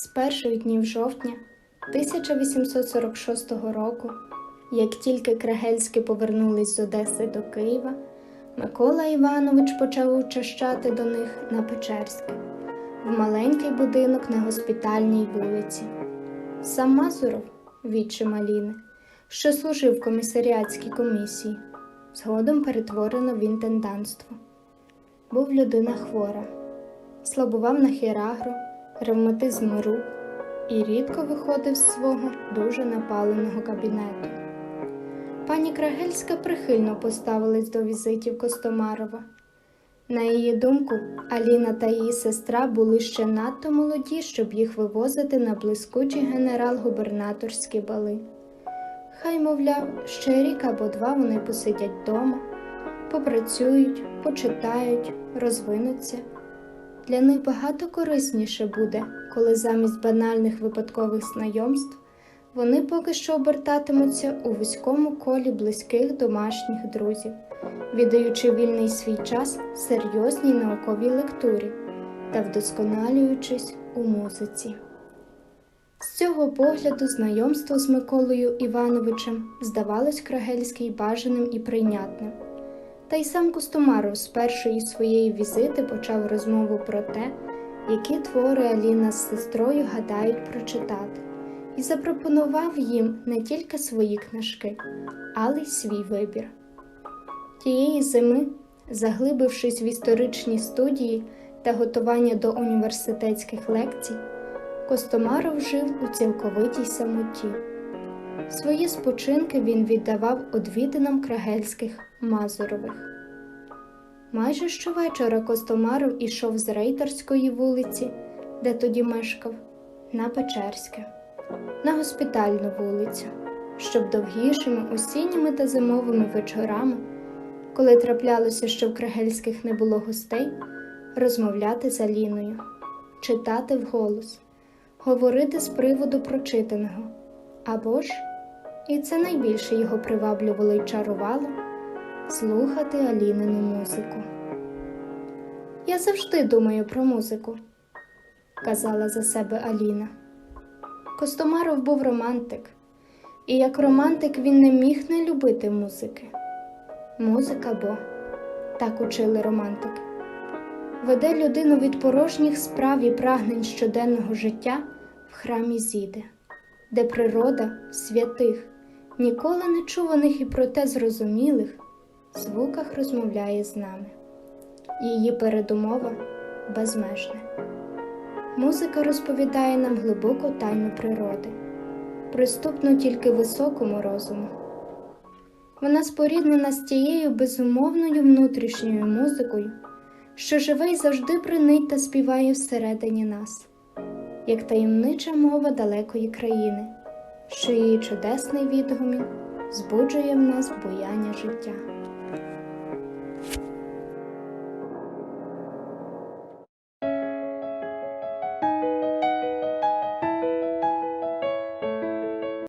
з перших днів жовтня 1846 року, як тільки Крагельські повернулись з Одеси до Києва, Микола Іванович почав учащати до них на Печерське, в маленький будинок на госпітальній вулиці. Сам Мазуров, відчим Аліни, що служив в комісаріатській комісії, згодом перетворено в інтендантство. Був людина хвора, слабував на хірагру, ревматизм рук і рідко виходив з свого дуже напаленого кабінету. Пані Крагельська прихильно поставилась до візитів Костомарова. На її думку, Аліна та її сестра були ще надто молоді, щоб їх вивозити на блискучі генерал-губернаторські бали. Хай, мовляв, ще рік або два вони посидять вдома, попрацюють, почитають, розвинуться. Для них багато корисніше буде, коли замість банальних випадкових знайомств вони поки що обертатимуться у вузькому колі близьких домашніх друзів, віддаючи вільний свій час серйозній науковій лектурі та вдосконалюючись у музиці. З цього погляду знайомство з Миколою Івановичем здавалось Крагельській бажаним і прийнятним. Та й сам Костомаров з першої своєї візити почав розмову про те, які твори Аліна з сестрою гадають прочитати, і запропонував їм не тільки свої книжки, але й свій вибір. Тієї зими, заглибившись в історичні студії та готування до університетських лекцій, Костомаров жив у цілковитій самоті. Свої спочинки він віддавав одвідинам крагельських Мазурових. Майже щовечора Костомаров ішов з Рейтерської вулиці, де тоді мешкав, на Печерське, на госпітальну вулицю, щоб довгішими осінніми та зимовими вечорами, коли траплялося, що в Крагельських не було гостей, розмовляти з Аліною, читати вголос, говорити з приводу прочитаного, або ж, і це найбільше його приваблювало й чарувало, слухати Алінину музику. Я завжди думаю про музику, казала за себе Аліна. Костомаров був романтик, і як романтик він не міг не любити музики. Музика бо, так учили романтики, веде людину від порожніх справ і прагнень щоденного життя в храмі Зіди, де природа святих, ніколи не чуваних і проте зрозумілих звуках розмовляє з нами. Її передумова безмежна. Музика розповідає нам глибоку тайну природи, приступну тільки високому розуму. Вона споріднена з тією безумовною внутрішньою музикою, що живе й завжди бринить та співає всередині нас, як таємнича мова далекої країни, що її чудесний відгумін збуджує в нас буяння життя.